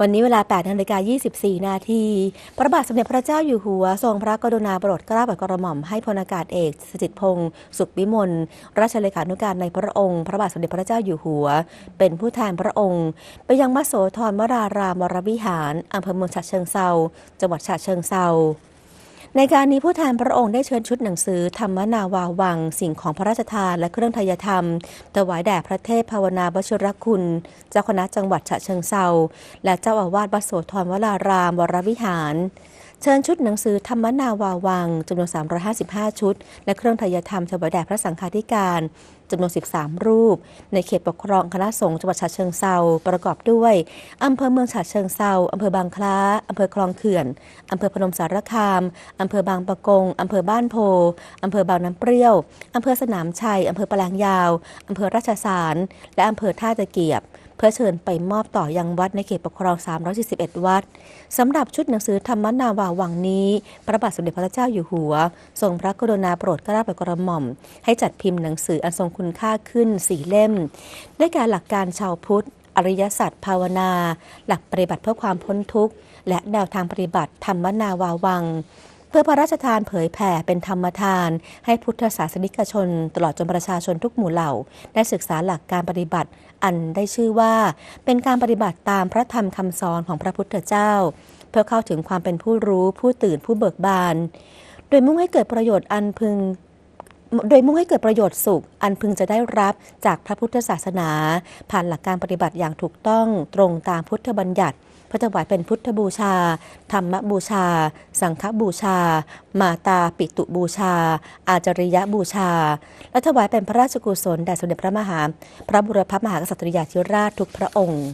วันนี้เวลา8นาฬิกา24 นาที พระบาทสมเด็จพระเจ้าอยู่หัว ทรงพระกรุณาโปรดเกล้าโปรดกระหม่อมให้พลอากาศเอกสจิตรพงศ์สุขวิมลราชเลขานุการในพระองค์ พระบาทสมเด็จพระเจ้าอยู่หัว เป็นผู้แทนพระองค์ ไปยังมโสธรวรารามวรวิหารอำเภอเมืองฉะเชิงเซาจังหวัดฉะเชิงเซา ในการนี้ผู้แทนพระองค์ได้เชิญชุดหนังสือ ธรรมนาวาวัง สิ่งของพระราชทานและเครื่องทายธรรม ถวายแด่พระเทพภาวนาบชรคุณ เจ้าคณะจังหวัดฉะเชิงเซาและเจ้าอาวาสวัดโสธรวรารามวรวิหาร เชิญชุดหนังสือธรรมนาวาวังจำนวน 355 ชุด และเครื่องทายธรรมถวายแด่พระสังฆาธิการ จำนวน 13 รูป ในเขตปกครองคณะสงฆ์จังหวัดฉะเชิงเซาประกอบด้วยอำเภอเมืองฉะเชิงเซาอำเภอบางคล้าอำเภอคลองเขื่อนอำเภอพนมสารคามอำเภอบางปะกงอำเภอบ้านโพอำเภอบางน้ำเปรี้ยวอำเภอสนามชัยอำเภอปะแลงยาวอำเภอราชสารและอำเภอท่าตะเกียบเพื่อเชิญไปมอบต่อยังวัดในเขตปกครอง 341 วัด สำหรับชุดหนังสือธรรมนาวาวังนี้ พระบาทสมเด็จพระเจ้าอยู่หัว ทรงพระกรุณาโปรดเกล้าโปรดกระหม่อม ให้จัดพิมพ์หนังสืออันทรงคุณค่าขึ้นสี่เล่ม ได้แก่หลักการชาวพุทธ อริยสัจภาวนา หลักปฏิบัติเพื่อความพ้นทุกข์ และแนวทางปฏิบัติธรรมนาวาวัง เพื่อพระราชทานเผยแผ่เป็นธรรมทาน ให้พุทธศาสนิกชน ตลอดจนประชาชนทุกหมู่เหล่า ได้ศึกษาหลักการปฏิบัติ อันได้ชื่อว่า เป็นการปฏิบัติตามพระธรรมคำสอนของพระพุทธเจ้า เพื่อเข้าถึงความเป็นผู้รู้ผู้ตื่นผู้เบิกบาน โดยมุ่งให้เกิดประโยชน์อันพึง โดยมุ่งให้เกิดประโยชน์สุข อันพึงจะได้รับจากพระพุทธศาสนา ผ่านหลักการปฏิบัติอย่างถูกต้องตรงตามพุทธบัญญัติพื่อถวายเป็นพุทธบูชา ธรรมบูชา สังฆบูชา มาตาปิตุบูชา อาจริยบูชา และถวายเป็นพระราชกุศลแด่สมเด็จพระมหา พระบุรพมหากษัตริยาธิราชทุกพระองค์